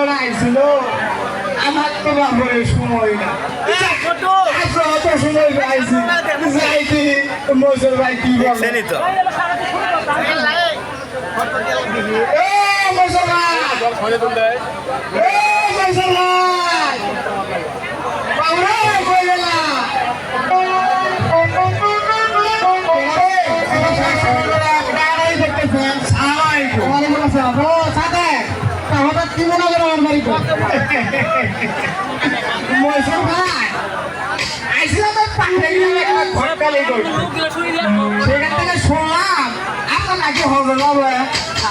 বেড়া আইছিল আমার তো বাপরে সময় না অত সময় পাইছি যাইতি মজুর ভাই কি বলে? তো এ মজুর ভাই ভাই তো পাহাড়ে গেলাম একটা ঘটকালি সেখান থেকে শুনলাম আপনার নাকি হবে বাবা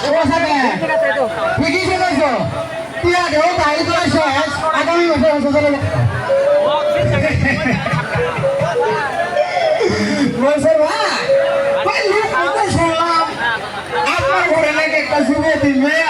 ও সাথে ঠিকই শুনেছ তুই আগে বাড়ি করে শেষ আগামী বছর হচ্ছে চলে বলছে ভাই শুনলাম আপনার ঘরে নাকি একটা যুবতী মেয়ে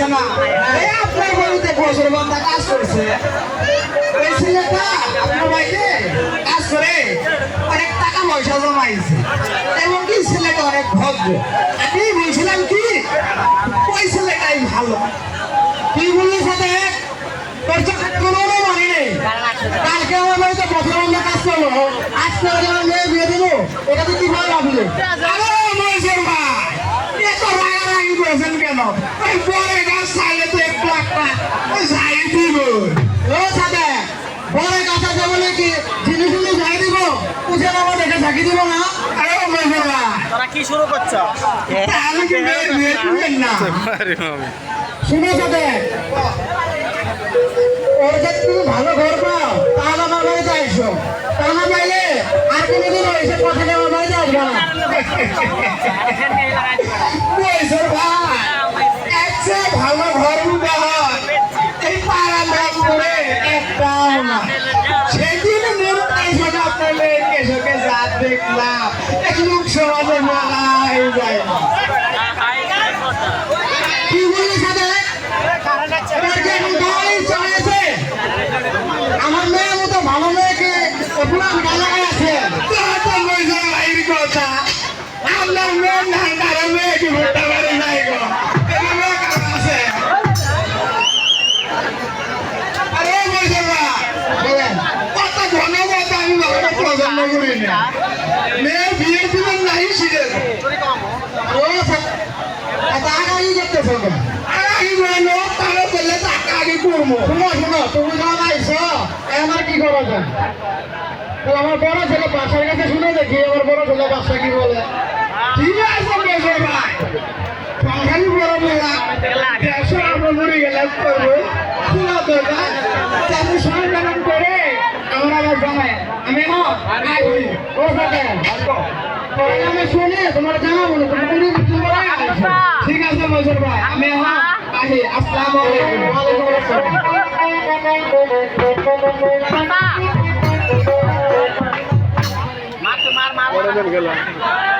আছে না আপনার বাড়িতে বান্ধা কাজ করছে ওই ছেলেটা আপনার কাজ করে অনেক টাকা পয়সা জমাইছে এবং কি ছেলেটা অনেক ভদ্র যাই দিব দেখে থাকি দিব না। আরে মহেশের ভাই তোরা কি শুরু করছ? তাহলে কি মেয়ে বিয়ে দিবেন না? শুনে সাথে ওর যদি তুমি ভালো ঘর পাও তাহলে আমার বাড়িতে আইসো তা না পাইলে আর কোনোদিন এসে কথা আমার বাড়িতে আসবে না। না কি বলি সাথে এবার কি এখন গাড়ি আমার মেয়ের মতো ভালো মেয়েকে পুরান গালাগায় আছে আপনার মেয়ের নাই মেয়েকে ভোটটা বাবাটা করি না মেয়ে বিয়ের দিবেন নাই শিখে ও আগাগি করতেছো কেন? আগাগি করে নো, তাহলে বললে তো আগাগি করব। তুমি যখন আমার কি করা যায়? আমার বড় ছেলে বাসার কাছে শুনে দেখি আমার বড় ছেলে বাসা বলে। ঠিক আছে বেশর ভাই। আমরা মরে করব। শোনা দরকার আমি সংগ্রাম করে আমার আবার আমি আমি শুনে। তোমার জানাব না। আইছো। ঠিক আছে মজুর ভাই আমি হ্যাঁ আহি আসসালামু আলাইকুম। ওয়ালাইকুম মার মার মার।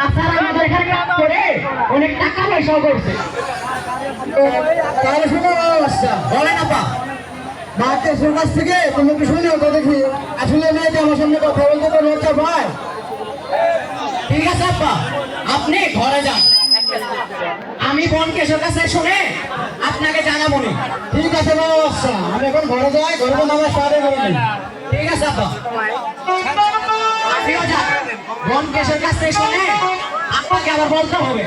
তাছাড়া আমাদের এখানে কাজ করে অনেক টাকা পয়সাও করছে। তাহলে শুনে আচ্ছা বলেন আপা। মাকে কাছ থেকে তুমি কি শুনে তো দেখি। আসলে মেয়েটা আমার সামনে কথা বলতে তো লজ্জা পায়। ঠিক আছে আপা আপনি ঘরে যান। আমি বনকেশের কাছে শুনে আপনাকে জানাব নি। ঠিক আছে বাবা আচ্ছা আমি এখন ঘরে যাই ঘরে তো নামাজ ঠিক আছে আছে বনকেশের কাছে শুনে আপনাকে আবার বলতে হবে।